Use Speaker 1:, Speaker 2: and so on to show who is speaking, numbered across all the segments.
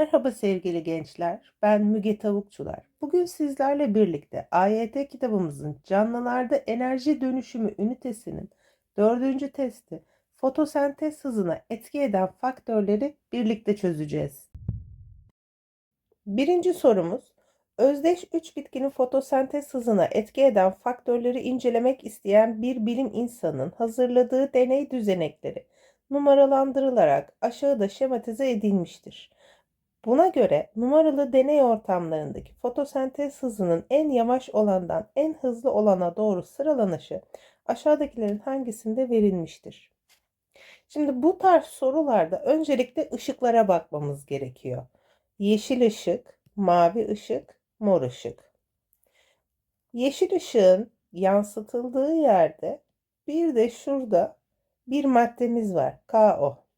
Speaker 1: Merhaba sevgili gençler, ben Müge Tavukçular. Bugün sizlerle birlikte AYT kitabımızın canlılarda enerji dönüşümü ünitesinin dördüncü testi fotosentez hızına etki eden faktörleri birlikte çözeceğiz. Birinci sorumuz, özdeş 3 bitkinin fotosentez hızına etki eden faktörleri incelemek isteyen bir bilim insanının hazırladığı deney düzenekleri numaralandırılarak aşağıda şematize edilmiştir. Buna göre numaralı deney ortamlarındaki fotosentez hızının en yavaş olandan en hızlı olana doğru sıralanışı aşağıdakilerin hangisinde verilmiştir? Şimdi bu tarz sorularda öncelikle ışıklara bakmamız gerekiyor. Yeşil ışık, mavi ışık, mor ışık. Yeşil ışığın yansıtıldığı yerde bir de şurada bir maddemiz var. KO.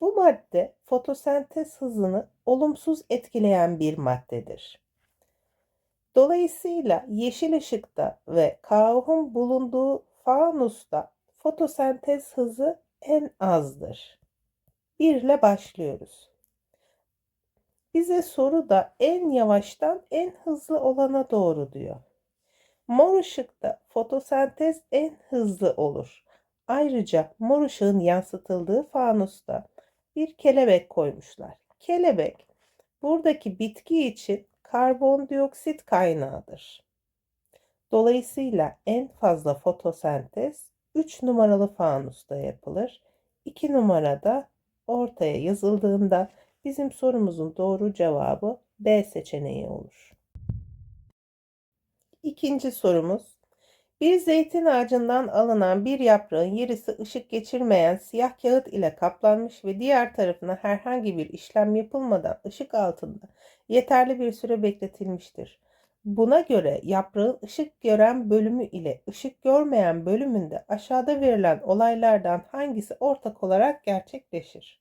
Speaker 1: Bu madde fotosentez hızını olumsuz etkileyen bir maddedir. Dolayısıyla yeşil ışıkta ve KO'nun bulunduğu fanusta fotosentez hızı en azdır. 1 ile başlıyoruz. Bize soru da en yavaştan en hızlı olana doğru diyor. Mor ışıkta fotosentez en hızlı olur. Ayrıca mor ışığın yansıtıldığı fanusta bir kelebek koymuşlar. Kelebek buradaki bitki için karbondioksit kaynağıdır. Dolayısıyla en fazla fotosentez 3 numaralı fanusta yapılır. 2 numarada ortaya yazıldığında bizim sorumuzun doğru cevabı B seçeneği olur. İkinci sorumuz bir zeytin ağacından alınan bir yaprağın yerisi ışık geçirmeyen siyah kağıt ile kaplanmış ve diğer tarafına herhangi bir işlem yapılmadan ışık altında yeterli bir süre bekletilmiştir. Buna göre yaprağın ışık gören bölümü ile ışık görmeyen bölümünde aşağıda verilen olaylardan hangisi ortak olarak gerçekleşir?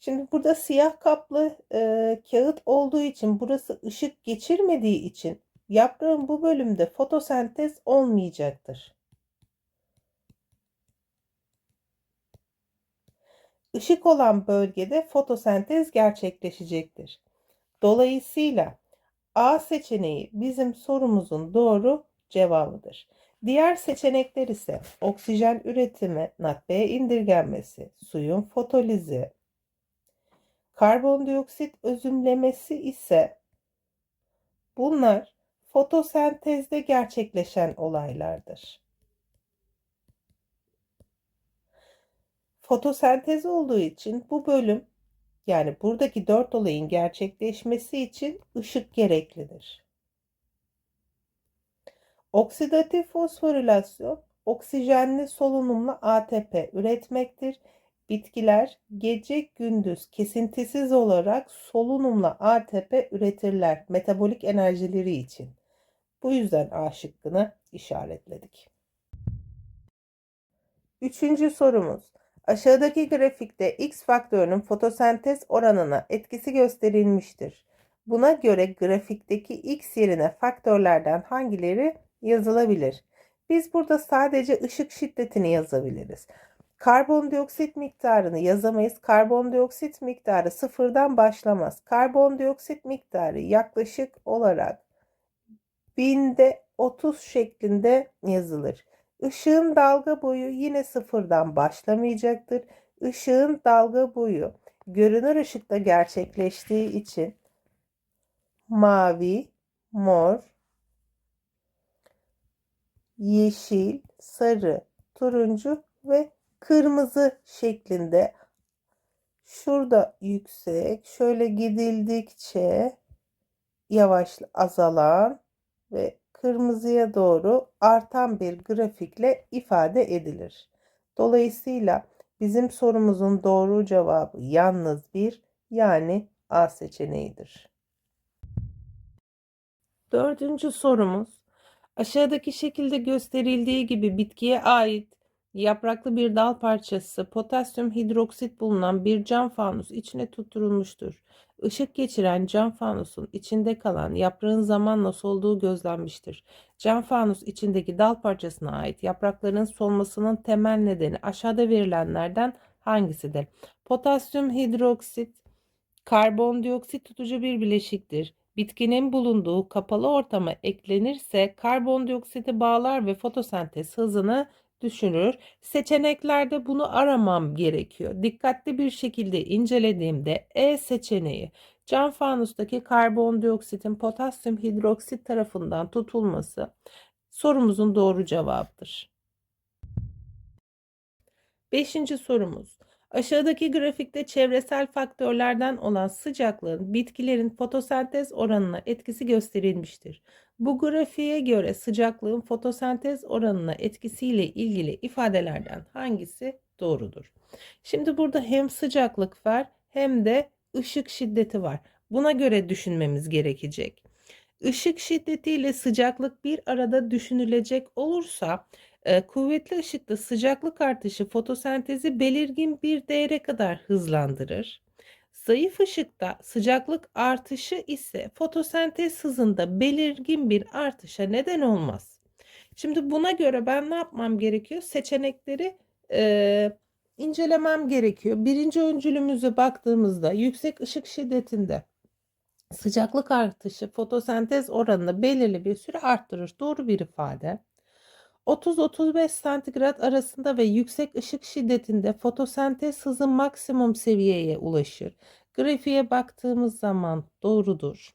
Speaker 1: Şimdi burada siyah kaplı e, kağıt olduğu için burası ışık geçirmediği için Yaprağın bu bölümde fotosentez olmayacaktır. Işık olan bölgede fotosentez gerçekleşecektir. Dolayısıyla A seçeneği bizim sorumuzun doğru cevabıdır. Diğer seçenekler ise oksijen üretimi, NADP'ye indirgenmesi, suyun fotolizi, karbondioksit özümlemesi ise bunlar fotosentezde gerçekleşen olaylardır. Fotosentez olduğu için bu bölüm yani buradaki dört olayın gerçekleşmesi için ışık gereklidir. Oksidatif fosforilasyon oksijenli solunumlu ATP üretmektir Bitkiler gece gündüz kesintisiz olarak solunumla ATP üretirler metabolik enerjileri için. Bu yüzden A şıkkını işaretledik. Üçüncü sorumuz. Aşağıdaki grafikte X faktörünün fotosentez oranına etkisi gösterilmiştir. Buna göre grafikteki X yerine faktörlerden hangileri yazılabilir? Biz burada sadece ışık şiddetini yazabiliriz. Karbondioksit miktarını yazamayız. Karbondioksit miktarı sıfırdan başlamaz. Karbondioksit miktarı yaklaşık olarak binde 30 şeklinde yazılır. Işığın dalga boyu yine sıfırdan başlamayacaktır. Işığın dalga boyu görünür ışıkta gerçekleştiği için mavi, mor, yeşil, sarı, turuncu ve kırmızı şeklinde şurada yüksek şöyle gidildikçe yavaş azalan ve kırmızıya doğru artan bir grafikle ifade edilir. Dolayısıyla bizim sorumuzun doğru cevabı yalnız bir yani A seçeneğidir. Dördüncü sorumuz aşağıdaki şekilde gösterildiği gibi bitkiye ait Yapraklı bir dal parçası potasyum hidroksit bulunan bir cam fanus içine tutturulmuştur. Işık geçiren cam fanusun içinde kalan yaprağın zamanla solduğu gözlenmiştir. Cam fanus içindeki dal parçasına ait yaprakların solmasının temel nedeni aşağıda verilenlerden hangisidir? Potasyum hidroksit Karbondioksit tutucu bir bileşiktir. Bitkinin bulunduğu kapalı ortama eklenirse karbondioksiti bağlar ve fotosentez hızını düşürür. Seçeneklerde bunu aramam gerekiyor. Dikkatli bir şekilde incelediğimde E seçeneği cam fanustaki karbondioksitin potasyum hidroksit tarafından tutulması sorumuzun doğru cevabıdır. Beşinci sorumuz. Aşağıdaki grafikte çevresel faktörlerden olan sıcaklığın bitkilerin fotosentez oranına etkisi gösterilmiştir. Bu grafiğe göre sıcaklığın fotosentez oranına etkisiyle ilgili ifadelerden hangisi doğrudur? Şimdi burada hem sıcaklık var hem de ışık şiddeti var. Buna göre düşünmemiz gerekecek. Işık şiddetiyle sıcaklık bir arada düşünülecek olursa kuvvetli ışıkta sıcaklık artışı fotosentezi belirgin bir değere kadar hızlandırır. Zayıf ışıkta sıcaklık artışı ise fotosentez hızında belirgin bir artışa neden olmaz. Şimdi buna göre ben ne yapmam gerekiyor? Seçenekleri e, incelemem gerekiyor. Birinci öncülümüze baktığımızda yüksek ışık şiddetinde sıcaklık artışı fotosentez oranını belirli bir süre arttırır. Doğru bir ifade. 30-35 santigrat arasında ve yüksek ışık şiddetinde fotosentez hızı maksimum seviyeye ulaşır. Grafiğe baktığımız zaman doğrudur.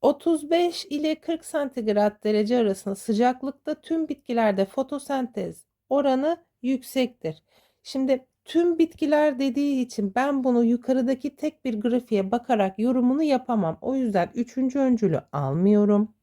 Speaker 1: 35 ile 40 santigrat derece arasında sıcaklıkta tüm bitkilerde fotosentez oranı yüksektir. Şimdi tüm bitkiler dediği için ben bunu yukarıdaki tek bir grafiğe bakarak yorumunu yapamam. O yüzden üçüncü öncülü almıyorum.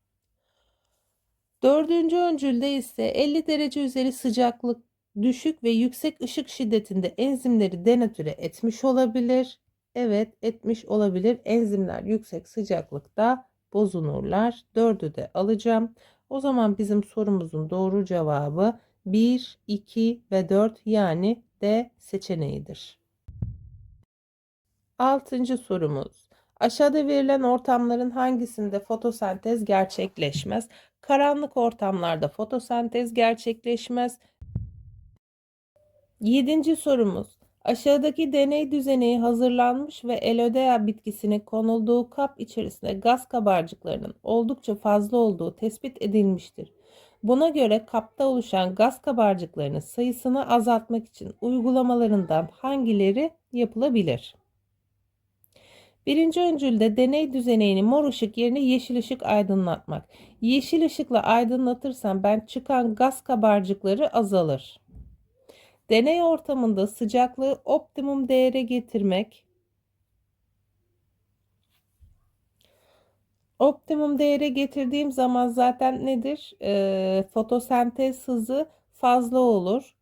Speaker 1: Dördüncü öncülde ise 50 derece üzeri sıcaklık düşük ve yüksek ışık şiddetinde enzimleri denatüre etmiş olabilir. Evet etmiş olabilir. Enzimler yüksek sıcaklıkta bozulurlar. Dördü de alacağım. O zaman bizim sorumuzun doğru cevabı 1, 2 ve 4 yani D seçeneğidir. Altıncı sorumuz. Aşağıda verilen ortamların hangisinde fotosentez gerçekleşmez? Karanlık ortamlarda fotosentez gerçekleşmez. Yedinci sorumuz. Aşağıdaki deney düzeneği hazırlanmış ve Elodea bitkisinin konulduğu kap içerisinde gaz kabarcıklarının oldukça fazla olduğu tespit edilmiştir. Buna göre kapta oluşan gaz kabarcıklarının sayısını azaltmak için uygulamalarından hangileri yapılabilir? Birinci öncülde deney düzeneyini mor ışık yerine yeşil ışık aydınlatmak. Yeşil ışıkla aydınlatırsam ben çıkan gaz kabarcıkları azalır. Deney ortamında sıcaklığı optimum değere getirmek. Optimum değere getirdiğim zaman zaten nedir? Ee, fotosentez hızı fazla olur.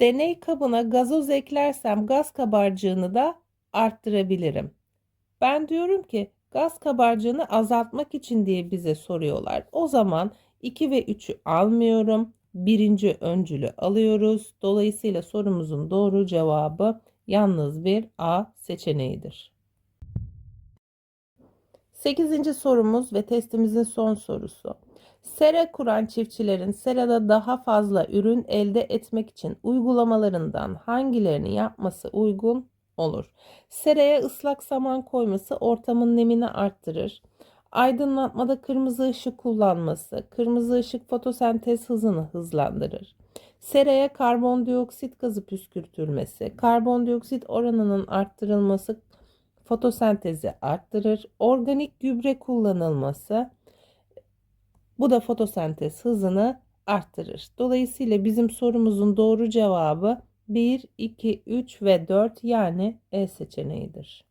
Speaker 1: Deney kabına gazoz eklersem gaz kabarcığını da arttırabilirim. Ben diyorum ki gaz kabarcığını azaltmak için diye bize soruyorlar. O zaman 2 ve 3'ü almıyorum. Birinci öncülü alıyoruz. Dolayısıyla sorumuzun doğru cevabı yalnız bir A seçeneğidir. 8. sorumuz ve testimizin son sorusu. Sera kuran çiftçilerin serada daha fazla ürün elde etmek için uygulamalarından hangilerini yapması uygun olur? Seraya ıslak saman koyması ortamın nemini arttırır. Aydınlatmada kırmızı ışık kullanması, kırmızı ışık fotosentez hızını hızlandırır. Seraya karbondioksit gazı püskürtülmesi, karbondioksit oranının arttırılması fotosentezi arttırır. Organik gübre kullanılması, bu da fotosentez hızını arttırır. Dolayısıyla bizim sorumuzun doğru cevabı 1, 2, 3 ve 4 yani E seçeneğidir.